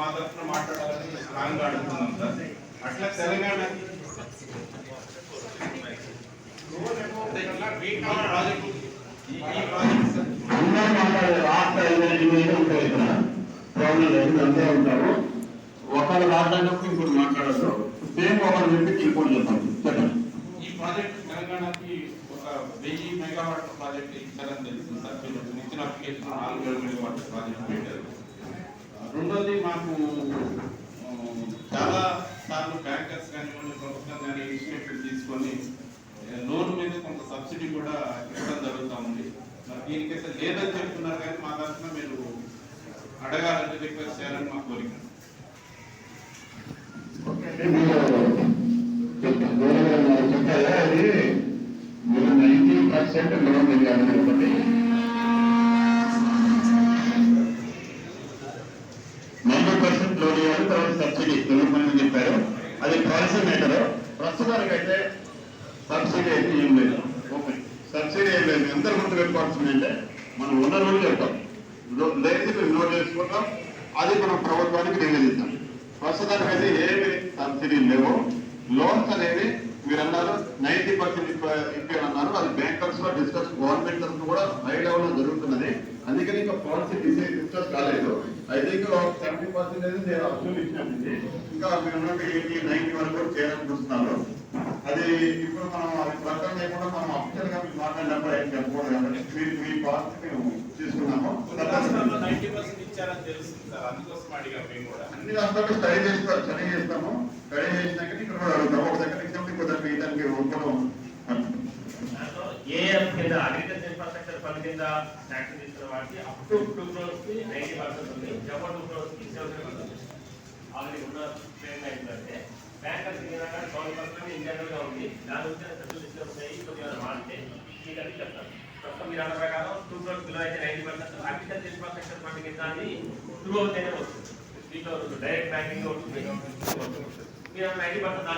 మా తరఫున మాట్లాడాలని స్ట్రాంగ్గా అడుగుతున్నాం సార్. అట్లా తెలంగాణ ప్రాజెక్ట్ ఈ ప్రాజెక్ట్ ప్రాబ్లం లేదు అందరూ ఉంటారు ఒకరు మాట్లాడినప్పుడు ఇంకోటి మాట్లాడదు సేమ్ ఒకరు చెప్పి ఇంకోటి చెప్పండి చెప్పండి ఈ ప్రాజెక్ట్ తెలంగాణకి ఒక వెయ్యి మెగావాట్ ప్రాజెక్ట్ ఇచ్చారని తెలుసు సార్. ఇచ్చిన అప్లికేషన్ నాలుగు వేల మెగావాట్ ప్రాజెక్ట్ పెట్టారు. రెండోది మాకు చాలా సార్లు బ్యాంకర్స్ కానివ్వండి ప్రభుత్వం కానీ ఇనిషియేటివ్ తీసుకొని లోన్ మీద కొంత సబ్సిడీ కూడా ఇవ్వడం జరుగుతూ ఉంది. మరి దీనికైతే లేదని చెప్తున్నారు కానీ మా తరఫున మీరు అడగాలని రిక్వెస్ట్ చేయాలని మా కోరిక. చెప్పారా అది మీరు నైన్టీ పర్సెంట్ లోన్ ఇవ్వాలి ఒకటి నైన్టీ పర్సెంట్ లోన్ ఇవ్వాలి తర్వాత సబ్సిడీ ఇవ్వమని చెప్పారు. అది పాలసీ మేటర్ ప్రస్తుతానికి అయితే సబ్సిడీ అయితే ఏం లేదు. ఓకే. సబ్సిడీ ఏం లేదు. ఎంత గుర్తు పెట్టుకోవాల్సిందంటే మనం ఉన్న రోజు చెప్తాం. లో- లేదు మేము నోట్ చేసుకుంటాం. అది మనం ప్రభుత్వానికి నివేదిస్తాం. ప్రస్తుతానికి అయితే ఏమి సబ్సిడీ లేవు. లోన్స్ అనేవి మీరు అన్నారు నైన్టీ పర్సెంట్ ఇప్పారన్నారు అది బ్యాంకర్స్లో డిస్కస్ గవర్నమెంట్ తరఫున కూడా హై లెవెల్లో జరుగుతున్నది. అందుకని ఇంకా పాలసీ డిసైడ్ డిస్కస్ కాలేదు. అయితే ఇంకా సెవెంటీ పర్సెంట్ నేను అసలు ఇంకా మీరు ఉన్నట్టు ఎయిటీ నైన్టీ వరకు కూడా చేయాలని చూస్తున్నారు. అది ఇప్పుడు మనం అది ప్రకారం లేకుండా మనం అఫీషియల్గా మీరు మాట్లాడినప్పుడు ఏం చెప్పకూడదు కాబట్టి మీరు మీ పాలసీ మేము తీసుకున్నాము. రాష్ట్రాల్లో నైన్టీ పర్సెంట్ ఇచ్చారని తెలుస్తుంది సార్ అందుకోసం అడిగాం మేము కూడా. అన్ని రాష్ట్రాలు స్టడీ చేస్తారు స్టడీ చేస్తాము. స్టడీ చేసినాక ఇక్కడ కూడా అడుగుతాము. ఒక దగ్గర ఎగ్జాంపుల్ ఇంకో దగ్గర ఇదానికి ఒప్పుకోవడం దాంట్లో ఏఎఫ్ కింద అగ్రికల్చర్ ఇన్ఫ్రాస్ట్రక్చర్ ఫండ్ కింద శాంక్షన్ తీసుకున్న వాటికి అప్ టు టూ క్రోర్స్ కి నైన్టీ పర్సెంట్ ఉంది జమ టూ క్రోర్స్ కి సెవెంటీ పర్సెంట్ ఆల్రెడీ ఉన్న ట్రైన్ ఏంటంటే బ్యాంకర్స్ ట్వెల్వ్ పర్సెంట్ ఇంజనరల్ గా ఉంది దాని నుంచి సబ్సిడీ సిస్టమ్స్ అయ్యి కొద్దిగా మారితే మీకు అది చెప్తాను ప్రస్తుతం మీరు అన్న ప్రకారం టూ క్రోర్స్ బిలో అయితే ninety percent agriculture infrastructure fund కింద అది టూ అవుతేనే వస్తుంది దీంట్లో డైరెక్ట్ బ్యాంకింగ్ మీరు నైన్టీ పర్సెంట్